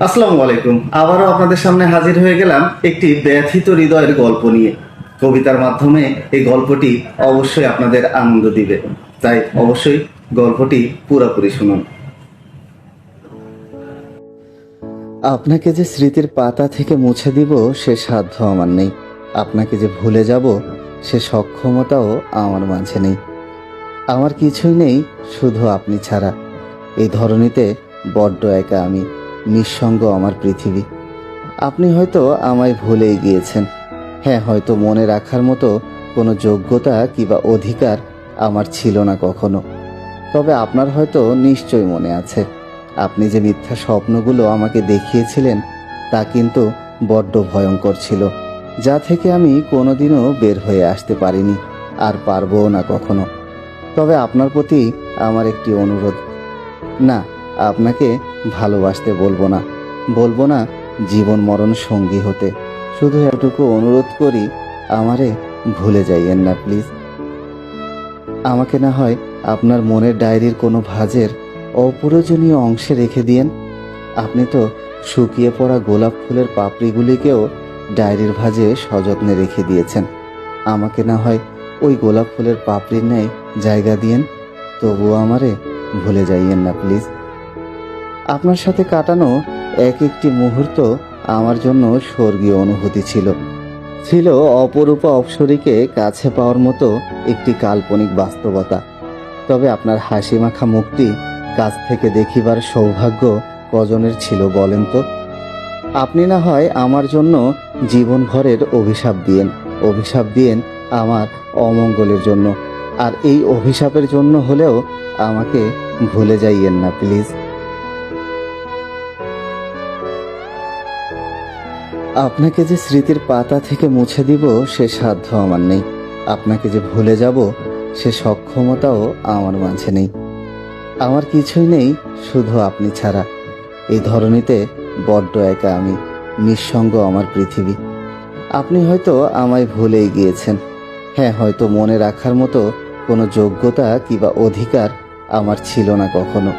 আসসালামু আলাইকুম। আবারও আপনাদের সামনে হাজির হয়ে গেলাম একটি ব্যথিত হৃদয়ের গল্প নিয়ে। কবিতার মাধ্যমে এই গল্পটি অবশ্যই আপনাদের আনন্দ দিবে। তাই অবশ্যই গল্পটি পুরোপুরি শুনুন। আপনাকে যে স্মৃতির পাতা থেকে মুছে দিব, সে সাধ্য আমার নেই। আপনাকে যে ভুলে যাব, সে সক্ষমতাও আমার মাঝে নেই। আমার কিছুই নেই, শুধু আপনি ছাড়া। এই ধরনীতে বড্ড একা আমি। নিঃসঙ্গ আমার পৃথিবী। আপনি হয়তো আমায় ভুলেই গিয়েছেন। হ্যাঁ হয়তো মনে রাখার মতো কোনো যোগ্যতা কিংবা অধিকার আমার ছিল না কখনো। তবে আপনার হয়তো নিশ্চয় মনে আছে। আপনি যে মিথ্যা স্বপ্নগুলো আমাকে দেখিয়েছিলেন, তা কিন্তু বড্ড ভয়ঙ্কর ছিল, যা থেকে আমি কোনোদিনও বের হয়ে আসতে পারিনি, আর পারবও না কখনো। তবে আপনার প্রতি আমার একটি অনুরোধ। না আপনাকে ভালোবাসতে বলব না। বলব না জীবন মরণ সঙ্গী হতে। শুধু এটুকু অনুরোধ করি, আমারে ভুলে যাইয়েন না, প্লিজ। আমাকে না হয় আপনার মনের ডায়েরির কোনো ভাজের অপ্রয়োজনীয় অংশে রেখে দিয়েন। আপনি তো শুকিয়ে পড়া গোলাপ ফুলের পাপড়িগুলিকেও ডায়েরির ভাজে সযত্নে রেখে দিয়েছেন। আমাকে না হয় ওই গোলাপ ফুলের পাপড়ির ন্যায় জায়গা দিয়েন। তবুও আমারে ভুলে যাইয়েন না, প্লিজ। আপনার সাথে কাটানো এক একটি মুহূর্ত আমার জন্য স্বর্গীয় অনুভূতি ছিল। ছিল অপরূপা অপসরীকে কাছে পাওয়ার মতো একটি কাল্পনিক বাস্তবতা। তবে আপনার হাসি মাখা মুখটি কাছ থেকে দেখিবার সৌভাগ্য কজনের ছিল বলেন তো? আপনি না হয় আমার জন্য জীবন ভরের অভিশাপ দিয়েন। অভিশাপ দিয়েন আমার অমঙ্গলের জন্য। আর এই অভিশাপের জন্য হলেও আমাকে ভুলে যাইয়েন না, প্লিজ। আপনাকে যে স্মৃতির পাতা থেকে মুছে দিব, সে সাধ্য আমার নেই। আপনাকে যে ভুলে যাব, সে সক্ষমতাও আমার মাঝে নেই। আমার কিছুই নেই, শুধু আপনি ছাড়া। এই ধরনীতে বড্ড একা আমি, নিঃসঙ্গ আমার পৃথিবী। আপনি হয়তো আমায় ভুলেই গিয়েছেন। হ্যাঁ হয়তো মনে রাখার মতো কোনো যোগ্যতা কিংবা অধিকার আমার ছিল না কখনো।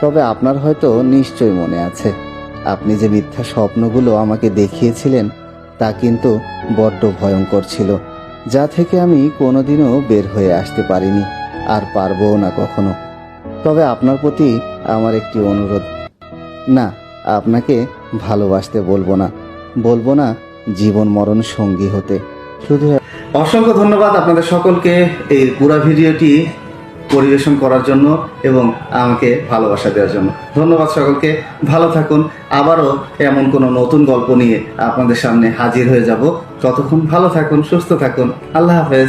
তবে আপনার হয়তো নিশ্চয় মনে আছে। আপনি যে মিথ্যা স্বপ্নগুলো আমাকে দেখিয়েছিলেন, তা কিন্তু বড্ড ভয়ঙ্কর ছিল, যা থেকে আমি কোনোদিনও বের হয়ে আসতে পারিনি, আর পারবও না কখনো। তবে আপনার প্রতি আমার একটি অনুরোধ। না, আপনাকে ভালোবাসতে বলব না। বলব না, জীবন মরণ সঙ্গী হতে। শুধু অসংখ্য ধন্যবাদ আপনাদের সকলকে। এই পুরা ভিডিওটি পরিবেশন করার জন্য এবং আমাকে ভালোবাসা দেওয়ার জন্য। ধন্যবাদ সকলকে, ভালো থাকুন। আবারও এমন কোনো নতুন গল্প নিয়ে আপনাদের সামনে হাজির হয়ে যাব। ততক্ষণ ভালো থাকুন, সুস্থ থাকুন। আল্লাহ হাফেজ।